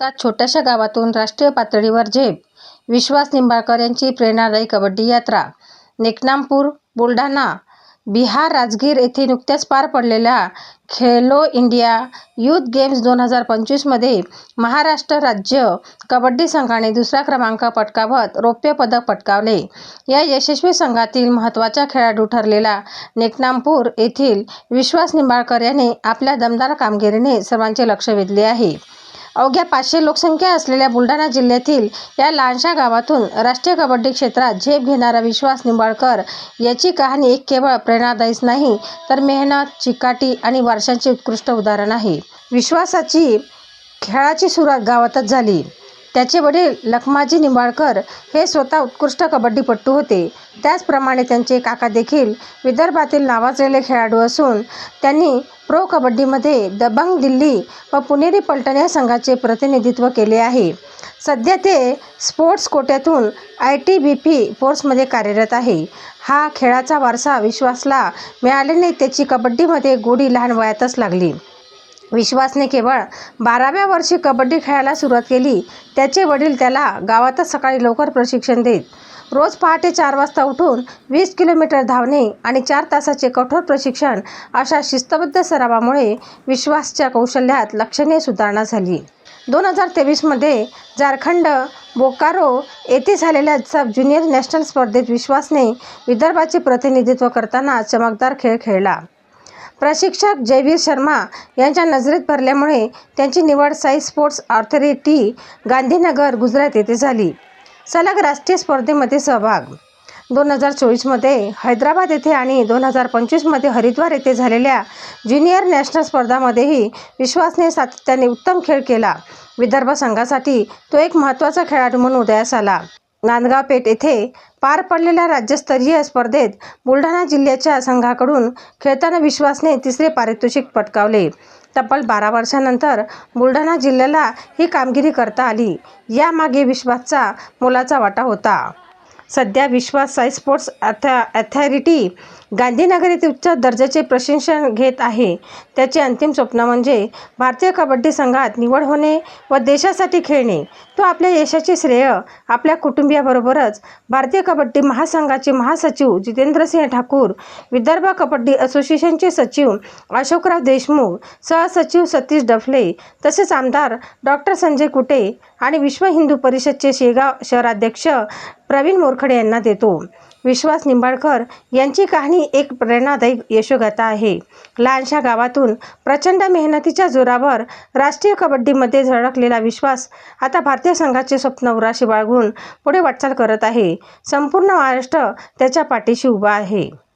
एका छोट्याशा गावातून राष्ट्रीय पातळीवर झेप विश्वास निंबाळकर यांची प्रेरणादायी कबड्डी यात्रा नेकनामपूर बुलढाणा बिहार राजगीर येथे नुकत्याच पार पडलेल्या खेलो इंडिया यूथ गेम्स दोन हजार पंचवीसमध्ये महाराष्ट्र राज्य कबड्डी संघाने दुसरा क्रमांक पटकावत रौप्य पदक पटकावले. या यशस्वी संघातील महत्त्वाचा खेळाडू ठरलेला नेकनामपूर येथील विश्वास निंबाळकर याने आपल्या दमदार कामगिरीने सर्वांचे लक्ष वेधले आहे. अवघ्या पाचशे लोकसंख्या असलेल्या बुलढाणा जिल्ह्यातील या लहानशा गावातून राष्ट्रीय कबड्डी क्षेत्रात झेप घेणारा विश्वास निंबाळकर याची कहाणी एक केवळ प्रेरणादायीच नाही तर मेहनत चिकाटी आणि वारशांचे उत्कृष्ट उदाहरण आहे. विश्वासाची खेळाची सुरुवात गावातच झाली. त्याचे वडील लखमाजी निंबाळकर हे स्वतः उत्कृष्ट कबड्डीपटू होते. त्याचप्रमाणे त्यांचे काका देखील विदर्भातील नावाजलेले खेळाडू असून त्यांनी प्रो कबड्डीमध्ये दबंग दिल्ली व पुणेरी पलटण या संघाचे प्रतिनिधित्व केले आहे. सध्या ते स्पोर्ट्स कोट्यातून आय टी बी पी फोर्समध्ये कार्यरत आहे. हा खेळाचा वारसा विश्वासला मिळाल्याने त्याची कबड्डीमध्ये गोडी लहान वयातच लागली. विश्वासने केवळ बाराव्या वर्षी कबड्डी खेळायला सुरुवात केली त्याचे वडील त्याला गावातच सकाळी लवकर प्रशिक्षण देत रोज पहाटे चार वाजता उठून वीस किलोमीटर धावणे आणि चार तासाचे कठोर प्रशिक्षण अशा शिस्तबद्ध सरावामुळे विश्वासच्या कौशल्यात लक्षणीय सुधारणा झाली. दोन हजार तेवीसमध्ये झारखंड बोकारो येथे झालेल्या सब ज्युनियर नॅशनल स्पर्धेत विश्वासने विदर्भाचे प्रतिनिधित्व करताना चमकदार खेळ खेळला. प्रशिक्षक जयवीर शर्मा यांच्या नजरेत भरल्यामुळे त्यांची निवड SAI sports authority Gandhinagar Gujarat येथे झाली. सलग राष्ट्रीय स्पर्धेमध्ये सहभाग. दोन हजार चोवीसमध्ये हैदराबाद येथे आणि दोन हजार पंचवीसमध्ये हरिद्वार येथे झालेल्या ज्युनियर नॅशनल स्पर्धामध्येही विश्वासने सातत्याने उत्तम खेळ केला. विदर्भ संघासाठी तो एक महत्त्वाचा खेळाडू म्हणून उदयास आला. नांदगावपेठ येथे पार पडलेल्या राज्यस्तरीय स्पर्धेत बुलढाणा जिल्ह्याच्या संघाकडून खेळताना विश्वासने तिसरे पारितोषिक पटकावले. तब्बल बारा वर्षानंतर बुलढाणा जिल्ह्याला ही कामगिरी करता आली. यामागे विश्वासचा मोलाचा वाटा होता. सध्या Vishwas SAI sports autho authority Gandhinagar येथे उच्च दर्जाचे प्रशिक्षण घेत आहे. त्याचे अंतिम स्वप्न म्हणजे भारतीय कबड्डी संघात निवड होणे व देशासाठी खेळणे. तो आपल्या यशाचे श्रेय आपल्या कुटुंबियाबरोबरच भारतीय कबड्डी महासंघाचे महासचिव जितेंद्रसिंह ठाकूर विदर्भ कबड्डी असोसिएशनचे सचिव अशोकराव देशमुख सहसचिव सतीश डफले तसेच आमदार डॉक्टर संजय कुटे आणि विश्व हिंदू परिषदचे शेगाव शहराध्यक्ष प्रवीण मोरखडे यांना देतो. विश्वास निंबाळकर यांची कहाणी एक प्रेरणादायी यशोगाथा आहे. लहानशा गावातून प्रचंड मेहनतीच्या जोरावर राष्ट्रीय कबड्डीमध्ये झळकलेला विश्वास आता भारतीय संघाचे स्वप्न उराशी बाळगून पुढे वाटचाल करत आहे. संपूर्ण महाराष्ट्र त्याच्या पाठीशी उभा आहे.